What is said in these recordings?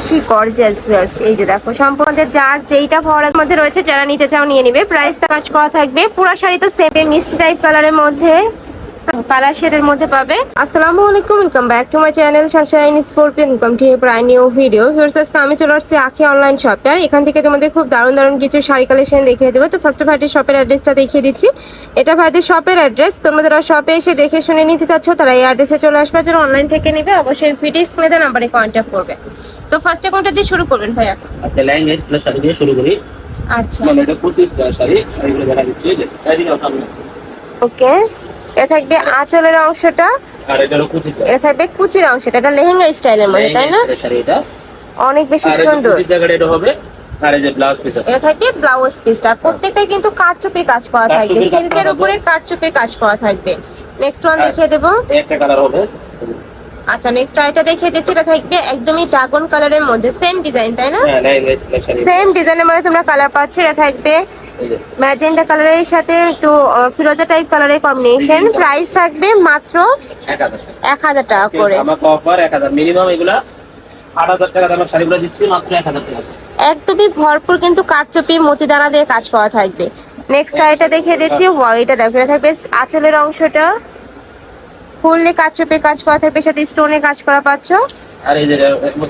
বেশি gorgeous viewers এই যে দেখো সম্পূর্ণ যার যেইটা ফরার মধ্যে রয়েছে, যারা নিতে চাও নিয়ে নিবে। প্রাইস কাজ করা থাকবে। পুরো শাড়ি তো সেম মিষ্টি টাইপ কালারের মধ্যে। কালার শেডের মধ্যে পাবে। আসসালামু চ্যানেল প্রায় নিউ ভিডিও আমি চলে আসছি আখি অনলাইন শপে আর এখান থেকে তোমাদের খুব দারুণ দারুণ কিছু শাড়ি কালেকশন দেখিয়ে দেবো। তো ফার্স্ট ভাইদের শপের অ্যাড্রেসটা দেখিয়ে দিচ্ছি। এটা ভাইদের শপের অ্যাড্রেস তোমরা যারা শপে এসে দেখে শুনে নিতে চাচ্ছ, তারা এই অ্যাড্রেসে চলে আসবে। যারা অনলাইন থেকে নেবে, অবশ্যই ভিডিও স্ক্রিনে নাম্বারে কন্ট্যাক্ট করবে। তো ফার্স্টে কোনটা দিয়ে শুরু করবেন ভাইয়া। আচ্ছা লেহেঙ্গা স্টাইলের শাড়ি দিয়ে শুরু করি। আচ্ছা। মানে এটা পঁচিশ স্টাইলের শাড়ি শাড়িগুলো দেখা দিচ্ছে এই যে চারিদিকে সামনে ওকে এ থাকবে আঁচলের অংশটা। আর এটা হলো কুচি এটা থাকবে কুচির অংশটা এটা লেহেঙ্গা স্টাইলের মধ্যে তাই না? শাড়ি এটা। অনেক বেশি আর এই সুন্দর। কুচির জায়গাটা এটা হবে আর এই যে ব্লাউজ পিস আছে। এটা থাকবে ব্লাউজ পিসটা প্রত্যেকটাই কিন্তু কাটচুপি কাজ করা থাকবে। কারচুপির সিল্কের করা উপরে কাটচুপি কাজ করা থাকবে। নেক্সট ওয়ান দেখিয়ে দেবো। একটা কালার হবে। আচ্ছা নেক্সট আইটা দেখিয়ে দিচ্ছি এটা থাকবে একদমই ড্রাগন কালারের মধ্যে সেম ডিজাইন তাই না? হ্যাঁ সেম ডিজাইনের মধ্যে তোমরা কালার পাচ্ছ এটা থাকবে ম্যাজেন্টা কালারের সাথে একটু ফিরোজা টাইপ কালারের কম্বিনেশন প্রাইস থাকবে মাত্র এক হাজার টাকা। করে। মিনিমাম এগুলা আট হাজার টাকা দামের শাড়িগুলো দিচ্ছি মাত্র এক হাজার টাকা। একদমই ভরপুর কিন্তু কাঠচুপি মতিদানা দিয়ে কাজ করা থাকবে। নেক্সট আইটা দেখিয়ে দিচ্ছি এটা দেখো এটা থাকবে আঁচলের অংশটা। ফুললে কাঠচুপি কাজ করা থাকবে সাথে স্টোনে কাজ করা পাচ্ছ। আর এই যে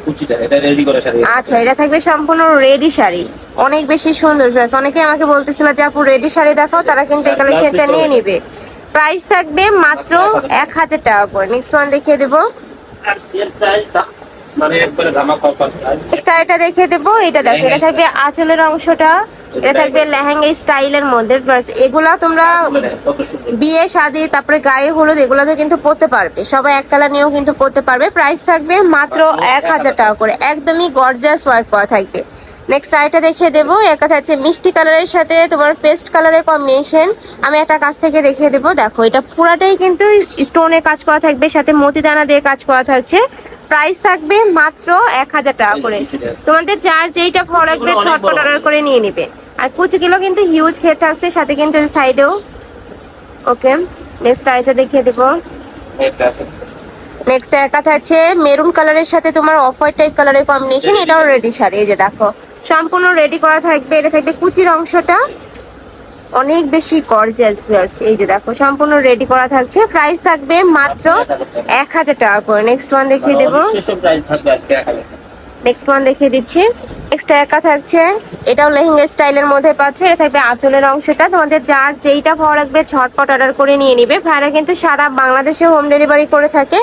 কুচিটা এটা রেডি করে শাড়ি। আচ্ছা এটা থাকবে সম্পূর্ণ রেডি শাড়ি। অনেক বেশি সুন্দর ড্রেস অনেকে আমাকে বলতেছিল যে আপু রেডি শাড়ি দেখাও তারা কিন্তু এই কালেকশনটা নিয়ে নিবে। প্রাইস থাকবে মাত্র এক হাজার টাকা করে। নেক্সট ওয়ান দেখিয়ে দেবো। আর এর প্রাইস মানে নেক্সট আরেকটা দেখিয়ে দেবো। এটা দেখো এটা থাকবে আঁচলের অংশটা। এটা থাকবে লেহেঙ্গা স্টাইলের মধ্যে ড্রেস এগুলা তোমরা বিয়ে শাদী তারপরে গায়ে হলুদ এগুলো তো কিন্তু পড়তে পারবে। সবাই এক কালার নিয়েও কিন্তু পড়তে পারবে। প্রাইস থাকবে মাত্র এক হাজার টাকা করে। একদমই গর্জাস ওয়ার্ক করা থাকবে। নেক্সট আইটা দেখিয়ে দেবো। এর কথা হচ্ছে মিষ্টি কালারের সাথে তোমার পেস্ট কালারের কম্বিনেশন আমি একটা কাছ থেকে দেখিয়ে দেবো। দেখো এটা পুরাটাই কিন্তু স্টোনে কাজ করা থাকবে সাথে মতিদানা দিয়ে কাজ করা থাকছে। প্রাইস থাকবে মাত্র এক হাজার টাকা করে। তোমাদের যার যেইটা ভালো লাগবে ছটপট অর্ডার করে নিয়ে নিবে। আর কুচিগুলো কিন্তু হিউজ খেয়ে থাকছে সাথে কিন্তু সাইডেও ওকে নেক্সট আইটা দেখিয়ে দেবো। একটা নেক্সট একা থাকছে মেরুন কালারের সাথে তোমার অফ হোয়াইট টাইপ কালারের কম্বিনেশন এটাও রেডি শাড়ি এই যে দেখো। সম্পূর্ণ রেডি করা থাকবে এটা থাকবে কুচির অংশটা। অনেক বেশি গর্জিয়াস ভিউয়ার্স এই যে দেখো সম্পূর্ণ রেডি করা থাকছে। প্রাইস থাকবে মাত্র এক হাজার টাকা করে। নেক্সট ওয়ান দেখিয়ে দেবো। শেষ প্রাইস থাকবে আজকে এক হাজার টাকা। নেক্সট ওয়ান দেখিয়ে দিচ্ছি। নেক্সট একা থাকছে। এটাও লেহেঙ্গা স্টাইলের মধ্যে পাচ্ছে। এটা থাকবে আঁচলের অংশটা। তোমাদের যার যেইটা ভালো লাগবে ঝটপট অর্ডার করে নিয়ে নিবে। ভাইরা কিন্তু সারা বাংলাদেশে হোম ডেলিভারি করে থাকে।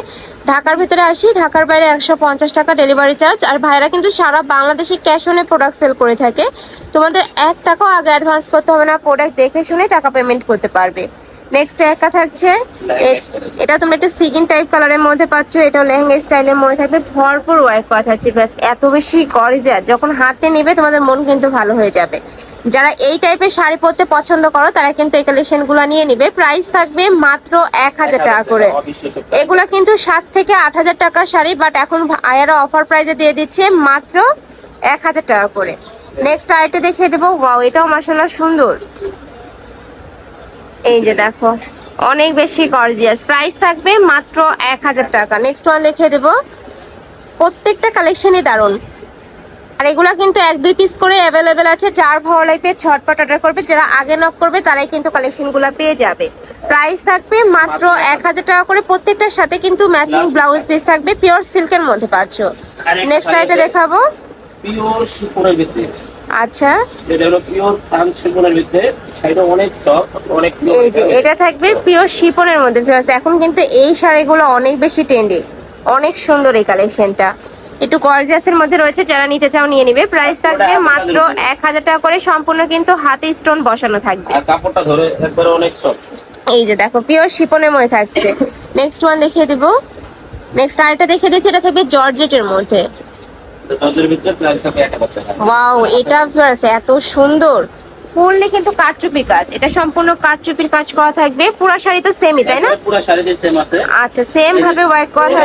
ঢাকার ভিতরে আসি, ঢাকার বাইরে একশো পঞ্চাশ টাকা ডেলিভারি চার্জ আর ভাইরা কিন্তু সারা বাংলাদেশে ক্যাশ অনে প্রোডাক্ট সেল করে থাকে। তোমাদের এক টাকাও আগে অ্যাডভান্স করতে হবে না। প্রোডাক্ট দেখে শুনে টাকা পেমেন্ট করতে পারবে। নেক্সট একা থাকছে। এটা তোমরা একটু সিগিন টাইপ কালারের মধ্যে পাচ্ছ। এটাও লেহেঙ্গা স্টাইলের মধ্যে থাকবে। ভরপুর ওয়ার্ক করা থাকছে। ব্যাস, এত বেশি গরিজার যখন হাতে নেবে, তোমাদের মন কিন্তু ভালো হয়ে যাবে। যারা এই টাইপের শাড়ি পরতে পছন্দ করো, তারা কিন্তু এই কালেকশনগুলো নিয়ে নিবে। প্রাইস থাকবে মাত্র এক হাজার টাকা করে। এগুলা কিন্তু সাত থেকে আট হাজার টাকার শাড়ি বাট এখন আয়ারা অফার প্রাইসে দিয়ে দিচ্ছে মাত্র এক হাজার টাকা করে। নেক্সট আইটা দেখিয়ে দেবো। ওয়াও এটাও মাসাল্লাহ সুন্দর। এই যে দেখো অনেক বেশি গর্জিয়াস প্রাইস থাকবে মাত্র এক হাজার টাকা। নেক্সট ওয়ান দেখিয়ে দেবো। প্রত্যেকটা কালেকশনই দারুণ। আর এগুলা কিন্তু এক দুই পিস করে অ্যাভেলেবেল আছে। যার ভালো লাগবে ছটপট অর্ডার করবে। যারা আগে নক করবে তারাই কিন্তু কালেকশনগুলো পেয়ে যাবে। প্রাইস থাকবে মাত্র এক হাজার টাকা করে। প্রত্যেকটার সাথে কিন্তু ম্যাচিং ব্লাউজ পিস থাকবে। পিওর সিল্কের মধ্যে পাচ্ছ। নেক্সট আইটা দেখাবো। পিওর শিপনের ভিতরে। আচ্ছা। এটা হলো পিওর ফ্রান্স শিপনের ভিতরে। শাড়িটা অনেক সফট অনেক এই যে এটা। থাকবে পিওর শিপনের মধ্যে। ফিরোজ এখন কিন্তু এই শাড়িগুলো অনেক বেশি ট্রেন্ডি অনেক সুন্দর এই কালেকশনটা একটু গর্জিয়াসের মধ্যে রয়েছে যারা নিতে চাও নিয়ে নিবে। প্রাইস থাকবে মাত্র এক হাজার টাকা করে সম্পূর্ণ কিন্তু হাতে স্টোন বসানো থাকবে। আর কাপড়টা ধরে একবারে অনেক সফট এই যে দেখো পিওর শিপনের মধ্যে থাকছে। নেক্সট ওয়ান দেখিয়ে দিব। নেক্সট আরেকটা দেখিয়ে দিচ্ছি এটা থাকবে জর্জেটের মধ্যে। ওয়াও এটা এত সুন্দর। ফুললি কিন্তু কারচুপি কাজ। এটা সম্পূর্ণ কারচুপির কাজ করা থাকবে। পুরো শাড়ি তো সেমই তাই না? পুরো শাড়িতে সেম আছে। আচ্ছা সেম ভাবে ওয়ার্ক করা এটা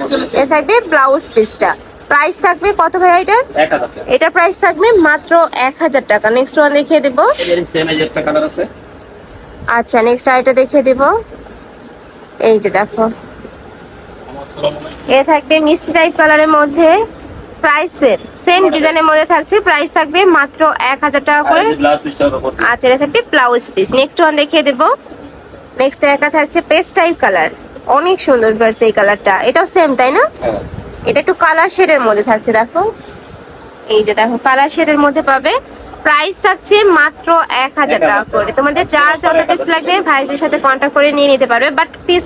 করতেছে। এ থাকবে ব্লাউজ পিসটা প্রাইস থাকবে কত ভাই এক এটা প্রাইস থাকবে মাত্র এক হাজার টাকা। নেক্সট ওয়ান দেখিয়ে দেব। এর সেম এই একটা কালার আছে। আচ্ছা নেক্সট আইটা দেখিয়ে দেব। এই যে দেখো। এ থাকবে মিষ্টি টাইপ কালারের মধ্যে। প্রাইস সেম সেম ডিজাইনের মধ্যে থাকছে। প্রাইস থাকবে মাত্র এক হাজার টাকা করে। আচ্ছা এটা থাকবে ব্লাউজ পিস নেক্সট ওয়ান দেখিয়ে দেবো। নেক্সট একা থাকছে পেস্ট টাইপ কালার অনেক সুন্দর ভার্স এই কালারটা এটাও সেম তাই না? হ্যাঁ। এটা একটু কালার শেডের মধ্যে থাকছে দেখো। এই যে দেখো কালার শেডের মধ্যে পাবে প্রাইস থাকছে মাত্র এক হাজার টাকা করে। তোমাদের যার যত পিস লাগবে ভাইদের সাথে কন্ট্যাক্ট করে নিয়ে নিতে পারবে। বাট পিস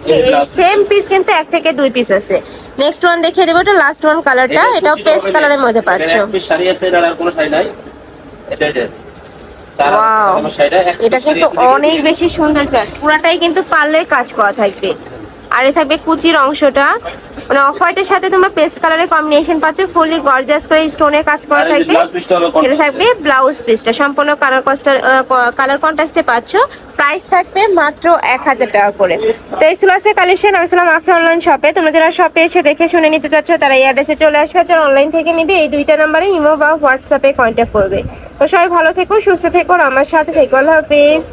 সেম পিস কিন্তু এক থেকে দুই পিস আছে। নেক্সট ওয়ান দেখিয়ে দেবো এটা লাস্ট ওয়ান কালারটা এটাও পেস্ট কালারের মধ্যে পাচ্ছ। শাড়ি আছে আর কোনো শাড়ি নাই। এটা কিন্তু অনেক বেশি সুন্দর পুরাটাই কিন্তু পার্লের কাজ করা থাকবে। আর এ থাকবে কুচির অংশটা। মানে অফ হোয়াইটের সাথে তোমরা পেস্ট কালারের কম্বিনেশন পাচ্ছ ফুললি গর্জিয়াস করে স্টোনের কাজ করা থাকবে। এটা থাকবে ব্লাউজ পিসটা সম্পূর্ণ কালার কস্টার কালার কন্ট্রাস্টে পাচ্ছ। প্রাইস থাকবে মাত্র এক হাজার টাকা করে। তো এই ছিল আছে কালেকশন আমি ছিলাম আখি অনলাইন শপে তোমরা যারা শপে এসে দেখে শুনে নিতে চাচ্ছ তারা এই অ্যাড্রেসে চলে আসবে। যারা অনলাইন থেকে নিবে এই দুইটা নাম্বারে ইমো বা হোয়াটসঅ্যাপে কন্ট্যাক্ট করবে। তো সবাই ভালো থেকো সুস্থ থেকো আমার সাথে থেকো। আল্লাহ হাফেজ।